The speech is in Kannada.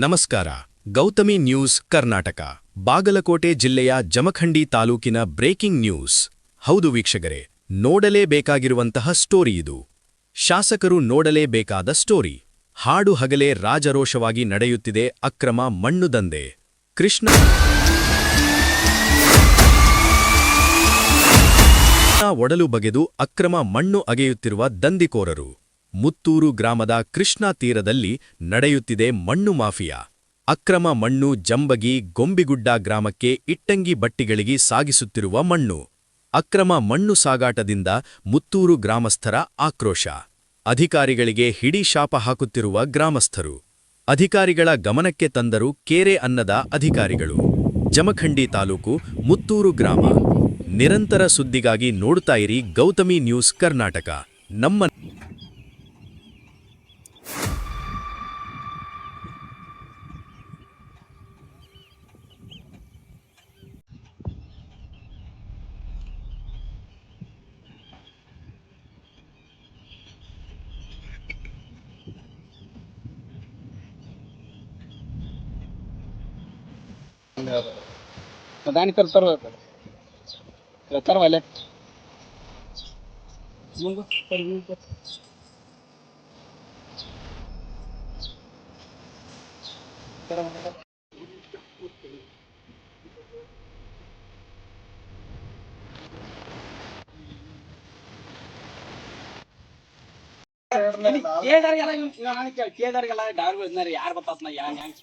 ನಮಸ್ಕಾರ. ಗೌತಮಿ ನ್ಯೂಸ್ ಕರ್ನಾಟಕ. ಬಾಗಲಕೋಟೆ ಜಿಲ್ಲೆಯ ಜಮಖಂಡಿ ತಾಲೂಕಿನ ಬ್ರೇಕಿಂಗ್ ನ್ಯೂಸ್. ಹೌದು ವೀಕ್ಷಕರೇ, ನೋಡಲೇಬೇಕಾಗಿರುವಂತಹ ಸ್ಟೋರಿ ಇದು. ಶಾಸಕರು ನೋಡಲೇಬೇಕಾದ ಸ್ಟೋರಿ. ಹಾಡು ಹಗಲೇ ರಾಜರೋಷವಾಗಿ ನಡೆಯುತ್ತಿದೆ ಅಕ್ರಮ ಮಣ್ಣು ದಂಧೆ. ಕೃಷ್ಣ ಒಡಲು ಬಗೆದು ಅಕ್ರಮ ಮಣ್ಣು ಅಗೆಯುತ್ತಿರುವ ದಂದಿಕೋರರು. ಮುತ್ತೂರು ಗ್ರಾಮದ ಕೃಷ್ಣಾ ತೀರದಲ್ಲಿ ನಡೆಯುತ್ತಿದೆ ಮಣ್ಣು ಮಾಫಿಯಾ. ಅಕ್ರಮ ಮಣ್ಣು ಜಂಬಗಿ ಗೊಂಬಿಗುಡ್ಡ ಗ್ರಾಮಕ್ಕೆ ಇಟ್ಟಂಗಿ ಬಟ್ಟಿಗಳಿಗೆ ಸಾಗಿಸುತ್ತಿರುವ ಮಣ್ಣು. ಅಕ್ರಮ ಮಣ್ಣು ಸಾಗಾಟದಿಂದ ಮುತ್ತೂರು ಗ್ರಾಮಸ್ಥರ ಆಕ್ರೋಶ. ಅಧಿಕಾರಿಗಳಿಗೆ ಹಿಡಿ ಶಾಪ ಹಾಕುತ್ತಿರುವ ಗ್ರಾಮಸ್ಥರು. ಅಧಿಕಾರಿಗಳ ಗಮನಕ್ಕೆ ತಂದರು ಕೇರೆ ಅನ್ನದ ಅಧಿಕಾರಿಗಳು. ಜಮಖಂಡಿ ತಾಲೂಕು ಮುತ್ತೂರು ಗ್ರಾಮ. ನಿರಂತರ ಸುದ್ದಿಗಾಗಿ ನೋಡ್ತಾ ಇರಿ ಗೌತಮಿ ನ್ಯೂಸ್ ಕರ್ನಾಟಕ. ನಮ್ಮ దాని తర్వాత తర్వాత తర్వాత ಕೇದಾರ್ಗೆಲ್ಲ ಕೇದಾರ್ಗೆಲ್ಲ ಡಾರ್ ಯಾರು ಬರ್ತಾತ್ ನಾ ಯಾರು ಹ್ಯಾಂಗ್